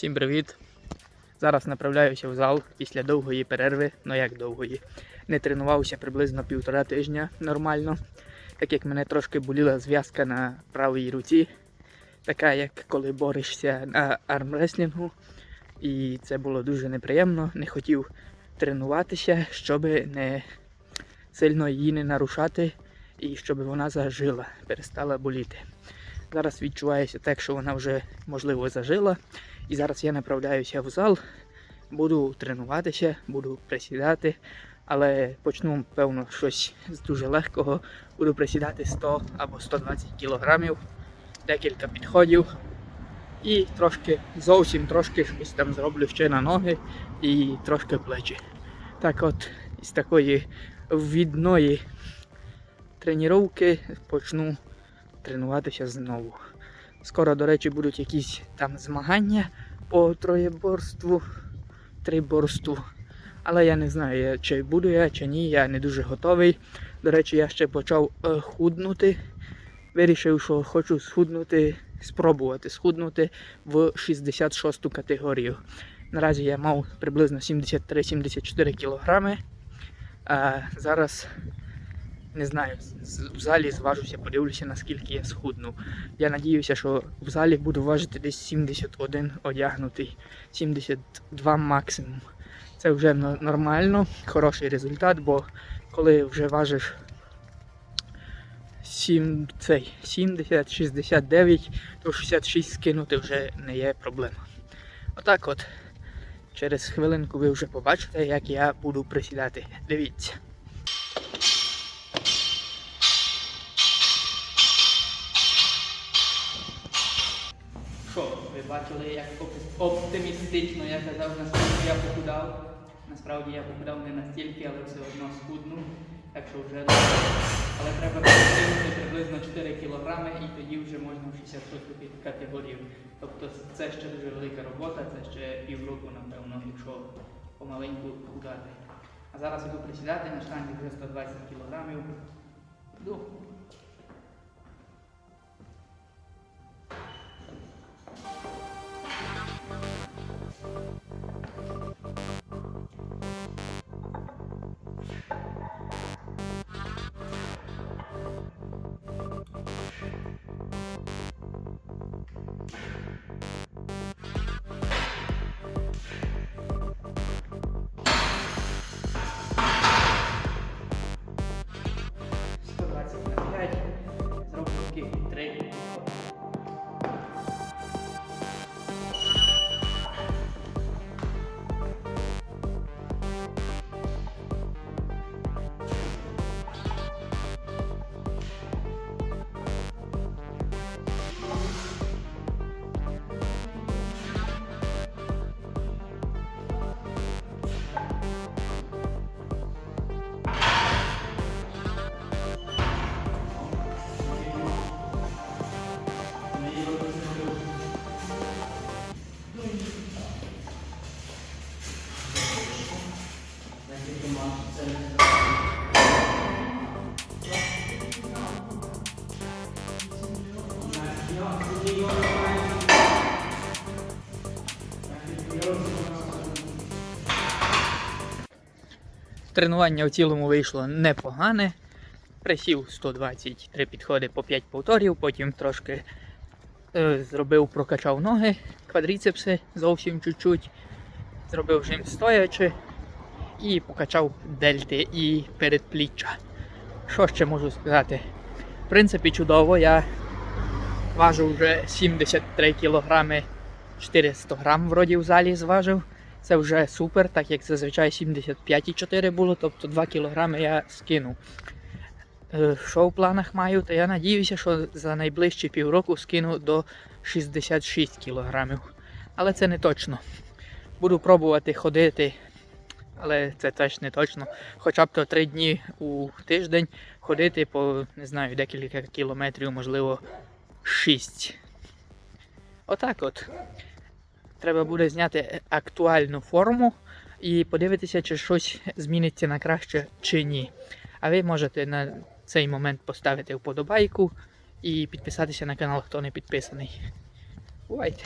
Всім привіт! Зараз направляюся в зал після довгої перерви, ну як довгої. Не тренувався приблизно півтора тижня нормально, так як мене трошки боліла зв'язка на правій руці, така як коли борешся на армреслінгу. І це було дуже неприємно. Не хотів тренуватися, щоб не сильно її не нарушати і щоб вона зажила, перестала боліти. Зараз відчувається так, що вона вже можливо зажила. І зараз я направляюся в зал, буду тренуватися, буду присідати, але почну, певно, щось з дуже легкого. Буду присідати 100 або 120 кілограмів, декілька підходів. І трошки, зовсім трошки щось там зроблю ще на ноги і трошки плечі. Так от, із такої відної тренування почну тренуватися знову. Скоро, до речі, будуть якісь там змагання по троєборству, триборству. Але я не знаю, чи буду я, чи ні, я не дуже готовий. До речі, я ще почав е, худнути. Вирішив, що хочу схуднути, спробувати схуднути в 66 ту категорію. Наразі я мав приблизно 73-74 кілограми. А зараз не знаю, в залі зважуся, подивлюся, наскільки я схудну. Я надіюся, що в залі буду важити десь 71 одягнутий, 72 максимум. Це вже нормально, хороший результат, бо коли вже важиш 7, цей, 70, 69, то 66 скинути вже не є проблема. Отак от. Через хвилинку ви вже побачите, як я буду присідати. Дивіться. Бачили, як оптимістично я казав, наскільки я похудав. Насправді я похудав не настільки, але все одно схуднув. Так що вже. Але треба скинути приблизно 4 кілограми і тоді вже можна в 66 категорію. Тобто це ще дуже велика робота, це ще півроку, напевно, якщо помаленьку худати. А зараз іду присідати на штангі вже 120 кілограмів. Йду. Тренування в цілому вийшло непогане. Присів 123 підходи по 5 повторів, потім трошки е, зробив, прокачав ноги, квадріцепси зовсім чуть-чуть. Зробив жим стоячи і покачав дельти і передпліччя. Що ще можу сказати? В принципі, чудово, я важу вже 73 кілограми 400 грам вроді в залі зважив. Це вже супер, так як зазвичай 75,4 було, тобто 2 кілограми я скинув. Е, Що в планах маю, то я надіюся, що за найближчі півроку скину до 66 кілограмів. Але це не точно. Буду пробувати ходити, але це теж не точно. Хоча б то 3 дні у тиждень ходити по не знаю, декілька кілометрів, можливо, 6. Отак от. Треба буде зняти актуальну форму і подивитися, чи щось зміниться на краще чи ні. А ви можете на цей момент поставити вподобайку і підписатися на канал, хто не підписаний. Бувайте!